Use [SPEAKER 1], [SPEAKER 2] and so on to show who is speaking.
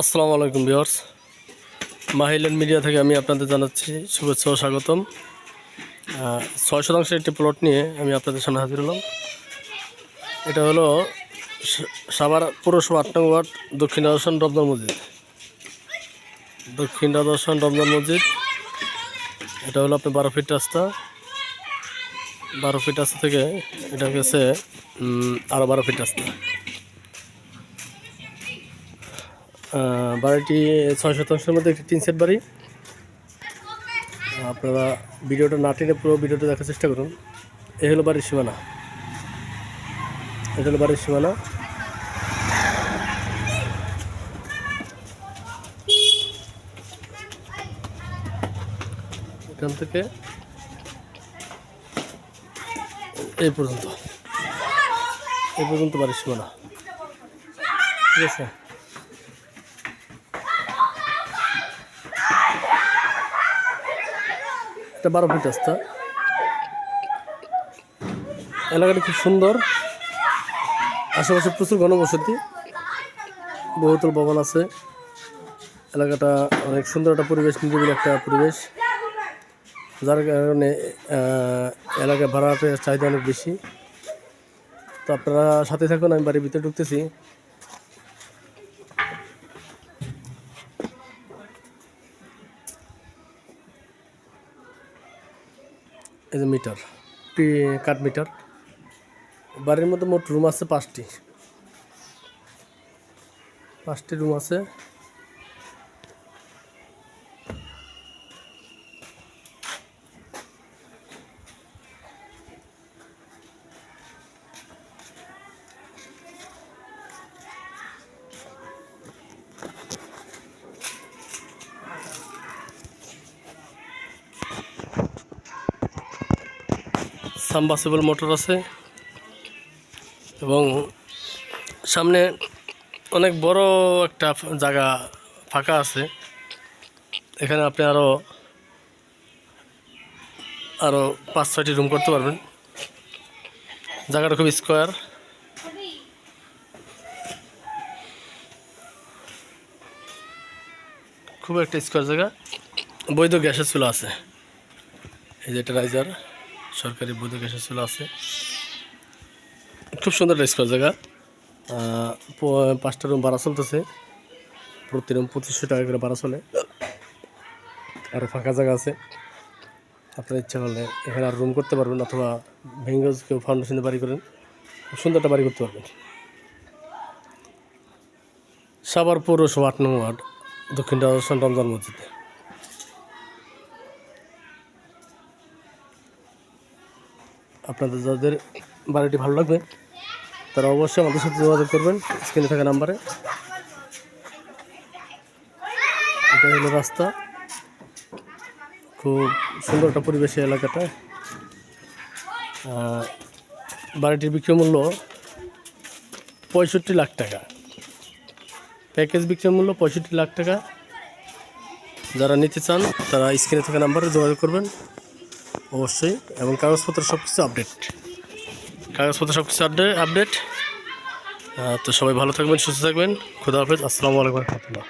[SPEAKER 1] আসসালামু আলাইকুম viewers. মাহিলেন media থেকে আমি আপনাদের জানাচ্ছি শুভেচ্ছা ও স্বাগতম। ছয় শতাংশের একটি প্লট নিয়ে আমি আপনাদের সামনে হাজির হলাম। এটা হলো সাভার পৌরসভা আট নং ওয়ার্ড, দক্ষিণ রাজস্থান রমজান মসজিদ। দক্ষিণ রাজস্থান রমজান মসজিদ। এটা হলো আপনার বারো ফিট রাস্তা। বারো ফিট রাস্তা থেকে এটা গেছে আরও বারো ফিট রাস্তা। বাড়িটি ছয় শতাংশের মধ্যে একটি তিন সেট বাড়ি। আপনারা ভিডিওটা না টেনে পুরো ভিডিওটা দেখার চেষ্টা করুন। এই হলো বাড়ির সীমানা। এটা হলো বাড়ির সীমানা। এখান থেকে এই পর্যন্ত। এই পর্যন্ত বাড়ির সীমানা। ঠিক আছে? এটা বারো ফিট রাস্তা। এলাকাটা খুব সুন্দর। আশেপাশে প্রচুর ঘনবসতি। বহুতল ভবন আছে। এলাকাটা অনেক সুন্দর একটা পরিবেশ নিরিবিলি একটা পরিবেশ। যার কারণে আহ, এলাকায় ভাড়াটের চাহিদা অনেক বেশি। তো আপনারা সাথে থাকুন আমি বাড়ির ভিতরে ঢুকতেছি। এই যে মিটার কাঠ মিটার। বাড়ির মধ্যে মোট রুম আছে পাঁচটি। পাঁচটি রুম আছে। সামবাসেবল মোটর আছে এবং সামনে অনেক বড় একটা জায়গা ফাঁকা আছে। এখানে আপনি আরও আরও পাঁচ ছয়টি রুম করতে পারবেন। জায়গাটা খুব স্কোয়ার খুব একটা স্কোয়ার জায়গা। বৈধ গ্যাসের চুলা আছে। এই যে এটা রাইজার সরকারি বৈধ গ্যাসের চুলা আছে। খুব সুন্দর একটা স্কোয়ার জায়গা। পাঁচটা রুম ভাড়া চলতেছে। প্রতি রুম পঁচিশশো টাকা করে ভাড়া চলে। আর ফাঁকা জায়গা আছে। আপনার ইচ্ছা করলে এখানে আর রুম করতে পারবেন অথবা ভেঙ্গে কেউ ফাউন্ডেশনে বাড়ি করেন। খুব সুন্দর একটা বাড়ি করতে পারবেন। সাবার পৌরসভা আট নং ওয়ার্ড দক্ষিণ রমজান মসজিদে। আপনাদের যাদের বাড়িটি ভালো লাগবে, তারা অবশ্যই আমাদের সাথে যোগাযোগ করবেন, স্ক্রিনে থাকা নাম্বারে। এটা হলো রাস্তা। খুব সুন্দর একটা পরিবেশ এলাকাটা। বাড়িটির বিক্রয় মূল্য পঁয়ষট্টি লাখ টাকা। প্যাকেজ বিক্রয় মূল্য পঁয়ষট্টি লাখ টাকা। যারা নিতে চান, তারা স্ক্রিনে থাকা নাম্বারে যোগাযোগ করবেন। অবশ্যই, এবং কাগজপত্র সব কিছু আপডেট কাগজপত্র সব কিছু আপডেট আপডেট তো সবাই ভালো থাকবেন, সুস্থ থাকবেন। খুদা হাফেজ, আসসালামু আলাইকুম রহমতুল্লাহ।